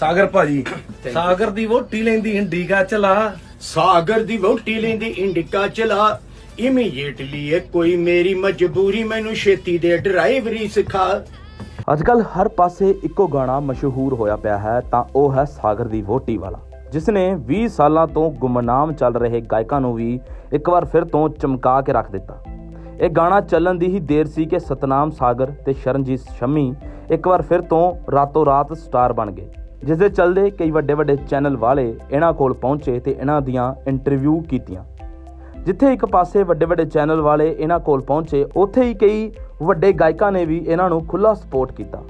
ਸਾਗਰ ਭਾਜੀ ਸਾਗਰ ਦੀ ਵੋਟੀ ਲੈਂਦੀ ਇੰਡੀਗਾ ਚਲਾ। ਸਾਗਰ ਦੀ ਵੋਟੀ ਲੈਂਦੀ ਇੰਡਿਕਾ ਚਲਾ। ਇਮੀਡੀਏਟਲੀ ਇਹ ਕੋਈ ਮੇਰੀ ਮਜਬੂਰੀ ਮੈਨੂੰ ਛੇਤੀ ਦੇ ਡਰਾਈਵਰੀ ਸਿਖਾ। ਅੱਜਕੱਲ ਹਰ ਪਾਸੇ ਇੱਕੋ ਗਾਣਾ ਮਸ਼ਹੂਰ ਹੋਇਆ ਪਿਆ ਹੈ ਤਾਂ ਉਹ ਹੈ ਸਾਗਰ ਦੀ ਵੋਟੀ ਵਾਲਾ। ਜਿਸ ਨੇ 20 ਸਾਲਾਂ ਤੋਂ ਗੁੰਮਨਾਮ ਚੱਲ ਰਹੇ ਗਾਇਕਾਂ ਨੂੰ ਵੀ ਇੱਕ ਵਾਰ ਫਿਰ ਤੋਂ ਚਮਕਾ ਕੇ ਰੱਖ ਦਿੱਤਾ। ਇਹ ਗਾਣਾ ਚੱਲਣ ਦੀ ਹੀ ਦੇਰ ਸੀ ਕਿ ਸਤਨਾਮ ਸਾਗਰ ਤੇ ਸ਼ਰਨਜੀਤ ਸ਼ਮੀ ਇੱਕ ਵਾਰ ਫਿਰ ਤੋਂ ਰਾਤੋਂ ਰਾਤ ਸਟਾਰ ਬਣ ਗਏ ਜਿਸ ਦੇ ਚੱਲਦੇ ਕਈ ਵੱਡੇ ਵੱਡੇ ਚੈਨਲ ਵਾਲੇ ਇਹਨਾਂ ਕੋਲ ਪਹੁੰਚੇ ਤੇ ਇਹਨਾਂ ਦੀਆਂ ਇੰਟਰਵਿਊ ਕੀਤੀਆਂ। ਜਿੱਥੇ ਇੱਕ ਪਾਸੇ ਵੱਡੇ ਵੱਡੇ ਚੈਨਲ ਵਾਲੇ ਇਹਨਾਂ ਕੋਲ ਪਹੁੰਚੇ, ਉੱਥੇ ਹੀ ਕਈ ਵੱਡੇ ਗਾਇਕਾਂ ਨੇ ਵੀ ਇਹਨਾਂ ਨੂੰ ਖੁੱਲਾ ਸਪੋਰਟ ਕੀਤਾ।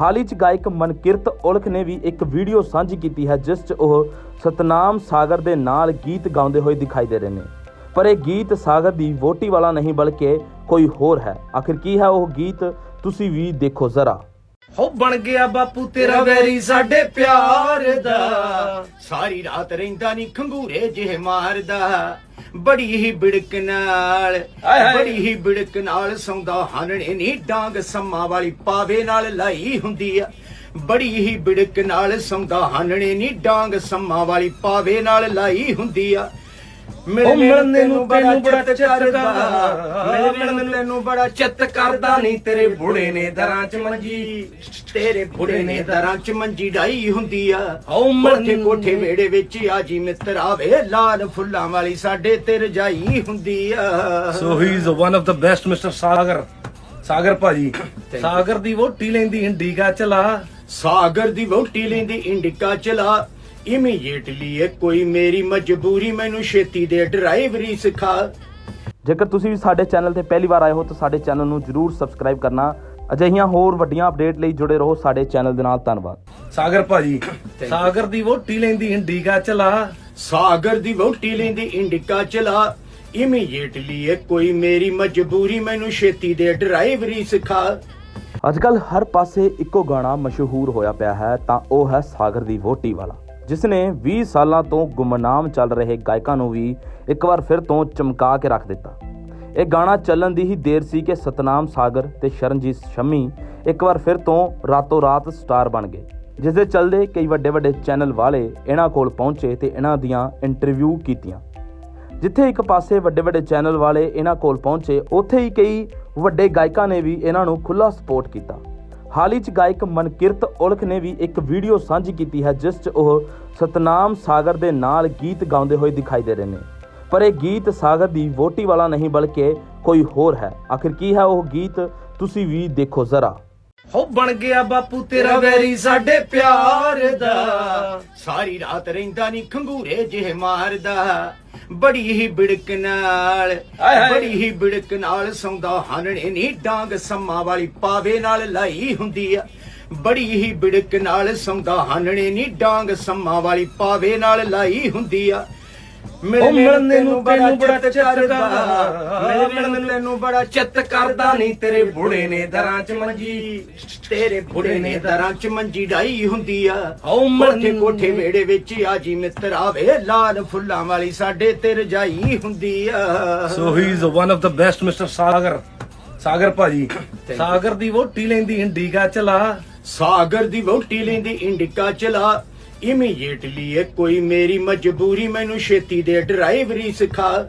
ਹਾਲ ਹੀ ਚ ਗਾਇਕ ਮਨਕਿਰਤ ਔਲਖ ਨੇ ਵੀ ਇੱਕ ਵੀਡੀਓ ਸਾਂਝੀ ਕੀਤੀ ਹੈ, ਜਿਸ 'ਚ ਉਹ ਸਤਨਾਮ ਸਾਗਰ ਦੇ ਨਾਲ ਗੀਤ ਗਾਉਂਦੇ ਹੋਏ ਦਿਖਾਈ ਦੇ ਰਹੇ ਨੇ। ਪਰ ਇਹ ਗੀਤ ਸਾਗਰ ਦੀ ਵੋਟੀ ਵਾਲਾ ਨਹੀਂ, ਬਲਕਿ ਕੋਈ ਹੋਰ ਹੈ। ਆਖਿਰ ਕੀ ਹੈ ਉਹ ਗੀਤ? ਤੁਸੀਂ ਵੀ ਦੇਖੋ ਜ਼ਰਾ। ਹੋ ਬਣ ਗਿਆ ਬਾਪੂ ਤੇਰਾ ਵੈਰੀ ਸਾਡੇ ਪਿਆਰ ਦਾ। ਸਾਰੀ ਰਾਤ ਰਹਿੰਦਾ ਨਹੀਂ ਖੰਗੂਰੇ ਜਿਹੇ ਮਾਰਦਾ। ਬੜੀ ਹੀ ਬਿੜਕ ਨਾਲ। ਬੜੀ ਹੀ ਬਿੜਕ ਨਾਲ ਸੌਂਦਾ ਹਾਨਣੇ ਨਹੀਂ ਡਾਂਗ ਸੰਮਾ ਵਾਲੀ ਪਾਵੇ ਨਾਲ ਲਾਈ ਹੁੰਦੀ ਆ। ਬੜੀ ਹੀ ਬਿੜਕ ਨਾਲ ਸੌਂਦਾ ਹਾਨਣੇ ਨਹੀਂ ਡਾਂਗ ਸੰਮਾ ਵਾਲੀ ਪਾਵੇ ਨਾਲ ਲਾਈ ਹੁੰਦੀ ਆ। ਮਿਲਣ ਨੂੰ ਤੈਨੂੰ ਬੜਾ ਚਿੱਤ ਕਰਦਾ। ਮਿਲਣ ਤੈਨੂੰ ਬੜਾ ਚਿੱਤ ਕਰਦਾ। ਨਹੀਂ ਤੇਰੇ ਬੁੜੇ ਨੇ ਦਰਾਂ ਚ ਮੰਜੀ। ਤੇਰੇ ਬੁੜੇ ਨੇ ਦਰਾਂ ਚ ਮੰਜੀ ਡਾਈ ਹੁੰਦੀ ਆ। ਆਓ ਮਿਲਣ ਕੋਠੇ ਕੋਠੇ ਵੇੜੇ ਵਿੱਚ ਆ ਜੀ ਮਿੱਤਰ ਆਵੇ। ਲਾਲ ਫੁੱਲਾਂ ਵਾਲੀ ਸਾਡੇ ਤੇ ਰਜਾਈ ਹੁੰਦੀ ਆ। So he is one of the best mister Sagar Sagar ਭਾਜੀ। ਸਾਗਰ ਦੀ ਵੋਟੀ ਲੈਂਦੀ ਇੰਡੀਗਾ ਚਲਾ। ਸਾਗਰ ਦੀ ਵੋਟੀ ਲੈਂਦੀ ਇੰਡਿਕਾ ਚਲਾ। ਇਮੀਡੀਏਟਲੀ ਇਹ ਕੋਈ ਮੇਰੀ ਮਜਬੂਰੀ ਮੈਨੂੰ ਛੇਤੀ ਦੇ ਡਰਾਈਵਰੀ ਸਿਖਾ। ਜੇਕਰ ਤੁਸੀਂ ਵੀ ਸਾਡੇ ਚੈਨਲ ਤੇ ਪਹਿਲੀ ਵਾਰ ਆਏ ਹੋ ਤਾਂ ਸਾਡੇ ਚੈਨਲ ਨੂੰ ਜਰੂਰ ਸਬਸਕ੍ਰਾਈਬ ਕਰਨਾ। ਅਜਿਹੀਆਂ ਹੋਰ ਵੱਡੀਆਂ ਅਪਡੇਟ ਲਈ ਜੁੜੇ ਰਹੋ ਸਾਡੇ ਚੈਨਲ ਦੇ ਨਾਲ ਧੰਨਵਾਦ। ਸਾਗਰ ਭਾਜੀ ਸਾਗਰ ਦੀ ਵੋਟੀ ਲੈਂਦੀ ਇੰਡੀਗਾ ਚਲਾ। ਸਾਗਰ ਦੀ ਵੋਟੀ ਲੈਂਦੀ ਇੰਡਿਕਾ ਚਲਾ। ਇਮੀਡੀਏਟਲੀ ਇਹ ਕੋਈ ਮੇਰੀ ਮਜਬੂਰੀ ਮੈਨੂੰ ਛੇਤੀ ਦੇ ਡਰਾਈਵਰੀ ਸਿਖਾ। ਅੱਜਕੱਲ ਹਰ ਪਾਸੇ ਇੱਕੋ ਗਾਣਾ ਮਸ਼ਹੂਰ ਹੋਇਆ ਪਿਆ ਹੈ ਤਾਂ ਉਹ ਹੈ ਸਾਗਰ ਦੀ ਵੋਟੀ ਵਾਲਾ। ਜਿਸ ਨੇ 20 ਸਾਲਾਂ ਤੋਂ ਗੁੰਮਨਾਮ ਚੱਲ ਰਹੇ ਗਾਇਕਾਂ ਨੂੰ ਵੀ ਇੱਕ ਵਾਰ ਫਿਰ ਤੋਂ ਚਮਕਾ ਕੇ ਰੱਖ ਦਿੱਤਾ। ਇਹ ਗਾਣਾ ਚੱਲਣ ਦੀ ਹੀ ਦੇਰ ਸੀ ਕਿ ਸਤਨਾਮ ਸਾਗਰ ਤੇ ਸ਼ਰਨਜੀਤ ਸ਼ਮੀ ਇੱਕ ਵਾਰ ਫਿਰ ਤੋਂ ਰਾਤੋਂ ਰਾਤ ਸਟਾਰ ਬਣ ਗਏ ਜਿਸ ਦੇ ਚੱਲਦੇ ਕਈ ਵੱਡੇ ਵੱਡੇ ਚੈਨਲ ਵਾਲੇ ਇਹਨਾਂ ਕੋਲ ਪਹੁੰਚੇ ਤੇ ਇਹਨਾਂ ਦੀਆਂ ਇੰਟਰਵਿਊ ਕੀਤੀਆਂ। ਜਿੱਥੇ ਇੱਕ ਪਾਸੇ ਵੱਡੇ ਵੱਡੇ ਚੈਨਲ ਵਾਲੇ ਇਹਨਾਂ ਕੋਲ ਪਹੁੰਚੇ, ਉੱਥੇ ਹੀ ਕਈ ਵੱਡੇ ਗਾਇਕਾਂ ਨੇ ਵੀ ਇਹਨਾਂ ਨੂੰ ਖੁੱਲਾ ਸਪੋਰਟ ਕੀਤਾ। ਹਾਲ ਹੀ ਚ ਗਾਇਕ ਮਨਕਿਰਤ ਔਲਖ ਨੇ ਵੀ ਇੱਕ ਵੀਡੀਓ ਸਾਂਝੀ ਕੀਤੀ ਹੈ, ਜਿਸ 'ਚ ਉਹ ਸਤਨਾਮ ਸਾਗਰ ਦੇ ਨਾਲ ਗੀਤ ਗਾਉਂਦੇ ਹੋਏ ਦਿਖਾਈ ਦੇ ਰਹੇ ਨੇ। ਪਰ ਇਹ ਗੀਤ ਸਾਗਰ ਦੀ ਵੋਟੀ ਵਾਲਾ ਨਹੀਂ, ਬਲਕਿ ਕੋਈ ਹੋਰ ਹੈ। ਆਖਿਰ ਕੀ ਹੈ ਉਹ ਗੀਤ? ਤੁਸੀਂ ਵੀ ਦੇਖੋ ਜ਼ਰਾ। ਹੋ ਬਣ ਗਿਆ ਬਾਪੂ ਤੇਰਾ ਵੈਰੀ ਸਾਡੇ ਪਿਆਰ ਦਾ। ਸਾਰੀ ਰਾਤ ਰਹਿੰਦਾ ਨਹੀਂ ਖੰਗੂਰੇ ਜਿਹੇ ਮਾਰਦਾ। ਬੜੀ ਹੀ ਬਿੜਕ ਨਾਲ। ਬੜੀ ਹੀ ਬਿੜਕ ਨਾਲ ਸੌਂਦਾ ਹਾਨਣੇ ਨਹੀਂ ਡਾਂਗ ਸੰਮਾ ਵਾਲੀ ਪਾਵੇ ਨਾਲ ਲਾਈ ਹੁੰਦੀ ਆ ਬੜੀ ਹੀ ਬਿੜਕ ਨਾਲ ਸੌਂਦਾ ਹਾਨਣੇ ਨਹੀਂ ਡਾਂਗ ਸੰਮਾ ਵਾਲੀ ਪਾਵੇ ਨਾਲ ਲਾਈ ਹੁੰਦੀ ਆ ਉਹ ਮਿਲਣ ਨੂੰ ਤੈਨੂੰ ਬੜਾ ਚਿੱਤ ਕਰਦਾ। ਕਰਦਾ। ਮਿਲਣ ਤੈਨੂੰ ਬੜਾ ਚਿੱਤ ਕਰਦਾ ਨਹੀਂ ਤੇਰੇ ਬੁੜੇ ਨੇ ਦਰਾਂ ਚ ਮੰਜੀ। ਤੇਰੇ ਬੁੜੇ ਨੇ ਦਰਾਂ ਚ ਮੰਜੀ ਡਾਈ ਹੁੰਦੀ ਆ। ਆਓ ਮਿਲਣ ਕੋਠੇ ਕੋਠੇ ਵੇੜੇ ਵਿੱਚ ਆ ਜੀ ਮਿੱਤਰ ਆਵੇ। ਲਾਲ ਫੁੱਲਾਂ ਵਾਲੀ ਸਾਡੇ ਤੇ ਰਜਾਈ ਹੁੰਦੀ ਆ। So he is one of the best mister Sagar Sagar ਭਾਜੀ ਸਾਗਰ ਦੀ ਵੋਟੀ ਲੈਂਦੀ ਇੰਡੀਗਾ ਚਲਾ। ਸਾਗਰ ਦੀ ਵੋਟੀ ਲੈਂਦੀ ਇੰਡਿਕਾ ਚਲਾ। ਇਮੀਡੀਏਟਲੀ ਇਹ ਕੋਈ ਮੇਰੀ ਮਜਬੂਰੀ ਮੈਨੂੰ ਛੇਤੀ ਦੇ ਡਰਾਈਵਰੀ ਸਿਖਾ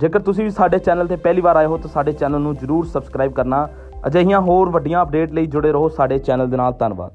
ਜੇਕਰ ਤੁਸੀਂ ਵੀ ਸਾਡੇ ਚੈਨਲ ਤੇ ਪਹਿਲੀ ਵਾਰ ਆਏ ਹੋ, ਤਾਂ ਸਾਡੇ ਚੈਨਲ ਨੂੰ ਜਰੂਰ ਸਬਸਕ੍ਰਾਈਬ ਕਰਨਾ। ਅਜਿਹੀਆਂ ਹੋਰ ਵੱਡੀਆਂ ਅਪਡੇਟ ਲਈ ਜੁੜੇ ਰਹੋ ਸਾਡੇ ਚੈਨਲ ਦੇ ਨਾਲ, ਧੰਨਵਾਦ।